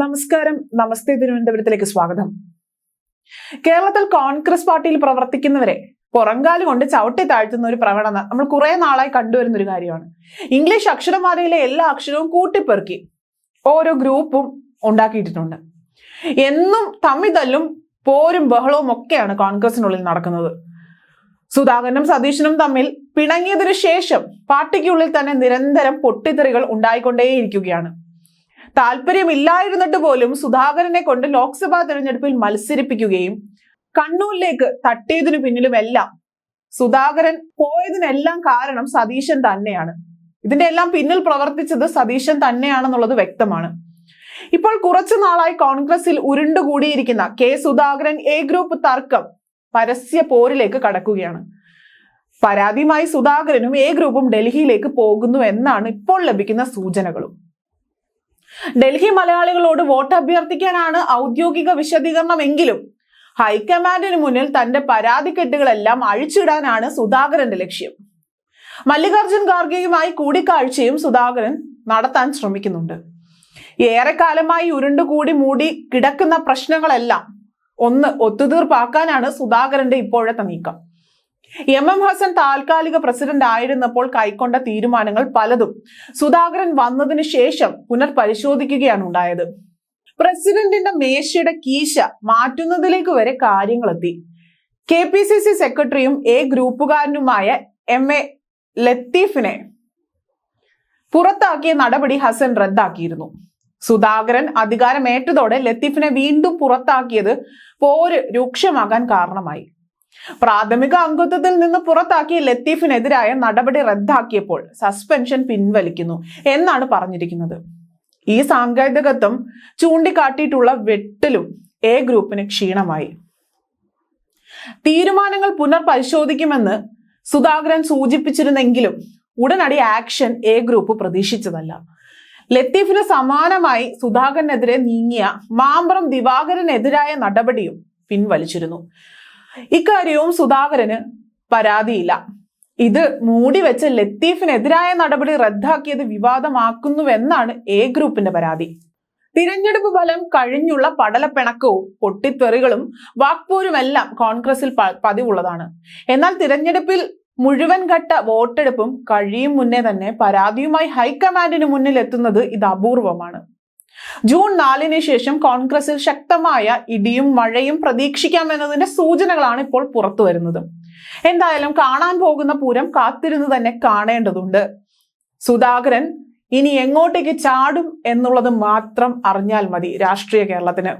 നമസ്കാരം. നമസ്തേ തിരുവനന്തപുരത്തിലേക്ക് സ്വാഗതം. കേരളത്തിൽ കോൺഗ്രസ് പാർട്ടിയിൽ പ്രവർത്തിക്കുന്നവരെ പുറങ്കാൽ കൊണ്ട് ചവിട്ടി താഴ്ത്തുന്ന ഒരു പ്രവണത നമ്മൾ കുറെ നാളായി കണ്ടുവരുന്ന ഒരു കാര്യമാണ്. ഇംഗ്ലീഷ് അക്ഷരമാലയിലെ എല്ലാ അക്ഷരവും കൂട്ടിപ്പെറുക്കി ഓരോ ഗ്രൂപ്പും ഉണ്ടാക്കിയിട്ടുണ്ട് എന്നും തമ്മിതല്ലും പോരും ബഹളവും ഒക്കെയാണ് കോൺഗ്രസിനുള്ളിൽ നടക്കുന്നത്. സുധാകരനും സതീശനും തമ്മിൽ പിണങ്ങിയതിനു ശേഷം പാർട്ടിക്കുള്ളിൽ തന്നെ നിരന്തരം പൊട്ടിത്തെറികൾ ഉണ്ടായിക്കൊണ്ടേയിരിക്കുകയാണ്. താല്പര്യമില്ലായിരുന്നിട്ട് പോലും സുധാകരനെ കൊണ്ട് ലോക്സഭാ തെരഞ്ഞെടുപ്പിൽ മത്സരിപ്പിക്കുകയും കണ്ണൂരിലേക്ക് തട്ടിയതിനു പിന്നിലുമെല്ലാം സുധാകരൻ പോയതിനെല്ലാം കാരണം സതീശൻ തന്നെയാണ്. ഇതിന്റെ എല്ലാം പിന്നിൽ പ്രവർത്തിച്ചത് സതീശൻ തന്നെയാണെന്നുള്ളത് വ്യക്തമാണ്. ഇപ്പോൾ കുറച്ചു നാളായി കോൺഗ്രസിൽ ഉരുണ്ടുകൂടിയിരിക്കുന്ന കെ സുധാകരൻ എ ഗ്രൂപ്പ് തർക്കം പരസ്യ പോരിലേക്ക് കടക്കുകയാണ്. പരാതിയുമായി സുധാകരനും എ ഗ്രൂപ്പും ഡൽഹിയിലേക്ക് പോകുന്നു എന്നാണ് ഇപ്പോൾ ലഭിക്കുന്ന സൂചനകളും. ഡൽഹി മലയാളികളോട് വോട്ട് അഭ്യർത്ഥിക്കാനാണ് ഔദ്യോഗിക വിശദീകരണമെങ്കിലും ഹൈക്കമാൻഡിന് മുന്നിൽ തന്റെ പരാതിക്കെട്ടുകളെല്ലാം അഴിച്ചിടാനാണ് സുധാകരന്റെ ലക്ഷ്യം. മല്ലികാർജുൻ ഖാർഗെയുമായി കൂടിക്കാഴ്ചയും സുധാകരൻ നടത്താൻ ശ്രമിക്കുന്നുണ്ട്. ഏറെക്കാലമായി ഉരുണ്ടുകൂടി മൂടി കിടക്കുന്ന പ്രശ്നങ്ങളെല്ലാം ഒന്ന് ഒത്തുതീർപ്പാക്കാനാണ് സുധാകരന്റെ ഇപ്പോഴത്തെ നീക്കം. എം എം ഹസൻ താൽക്കാലിക പ്രസിഡന്റ് ആയിരുന്നപ്പോൾ കൈക്കൊണ്ട തീരുമാനങ്ങൾ പലതും സുധാകരൻ വന്നതിന് ശേഷം പുനർപരിശോധിക്കുകയാണ് ഉണ്ടായത്. പ്രസിഡന്റിന്റെ മേശയുടെ കീശ മാറ്റുന്നതിലേക്ക് വരെ കാര്യങ്ങളെത്തി. കെ പി സി സി സെക്രട്ടറിയും എ ഗ്രൂപ്പുകാരനുമായ എം എ ലത്തീഫിനെ പുറത്താക്കിയ നടപടി ഹസൻ റദ്ദാക്കിയിരുന്നു. സുധാകരൻ അധികാരമേറ്റതോടെ ലത്തീഫിനെ വീണ്ടും പുറത്താക്കിയത് പോര് രൂക്ഷമാകാൻ കാരണമായി. പ്രാഥമിക അംഗത്വത്തിൽ നിന്ന് പുറത്താക്കിയ ലത്തീഫിനെതിരായ നടപടി റദ്ദാക്കിയപ്പോൾ സസ്പെൻഷൻ പിൻവലിക്കുന്നു എന്നാണ് പറഞ്ഞിരിക്കുന്നത്. ഈ സാങ്കേതികത്വം ചൂണ്ടിക്കാട്ടിയിട്ടുള്ള വെട്ടലും എ ഗ്രൂപ്പിന് ക്ഷീണമായി. തീരുമാനങ്ങൾ പുനർപരിശോധിക്കുമെന്ന് സുധാകരൻ സൂചിപ്പിച്ചിരുന്നെങ്കിലും ഉടനടി ആക്ഷൻ എ ഗ്രൂപ്പ് പ്രതീക്ഷിച്ചതല്ല. ലത്തീഫിന് സമാനമായി സുധാകരനെതിരെ നീങ്ങിയ മാമ്പറം ദിവാകരനെതിരായ നടപടിയും പിൻവലിച്ചിരുന്നു. ഇക്കാര്യവും സുധാകരന് പരാതിയില്ല. ഇത് മൂടി വെച്ച് ലത്തീഫിനെതിരായ നടപടി റദ്ദാക്കിയത് വിവാദമാക്കുന്നുവെന്നാണ് എ ഗ്രൂപ്പിന്റെ പരാതി. തിരഞ്ഞെടുപ്പ് ഫലം കഴിഞ്ഞുള്ള പടലപ്പിണക്കവും പൊട്ടിത്തെറികളും വാക്പോരുമെല്ലാം കോൺഗ്രസിൽ പതിവുള്ളതാണ്. എന്നാൽ തിരഞ്ഞെടുപ്പിൽ മുഴുവൻ ഘട്ട വോട്ടെടുപ്പും കഴിയും മുന്നേ തന്നെ പരാതിയുമായി ഹൈക്കമാൻഡിന് മുന്നിൽ എത്തുന്നത് ഇത് അപൂർവമാണ്. ജൂൺ നാലിന് ശേഷം കോൺഗ്രസിൽ ശക്തമായ ഇടിയും മഴയും പ്രതീക്ഷിക്കാമെന്നതിന്റെ സൂചനകളാണ് ഇപ്പോൾ പുറത്തു വരുന്നത്. എന്തായാലും കാണാൻ പോകുന്ന പൂരം കാത്തിരുന്ന് തന്നെ കാണേണ്ടതുണ്ട്. സുധാകരൻ ഇനി എങ്ങോട്ടേക്ക് ചാടും എന്നുള്ളത് മാത്രം അറിഞ്ഞാൽ മതി രാഷ്ട്രീയ കേരളത്തിന്.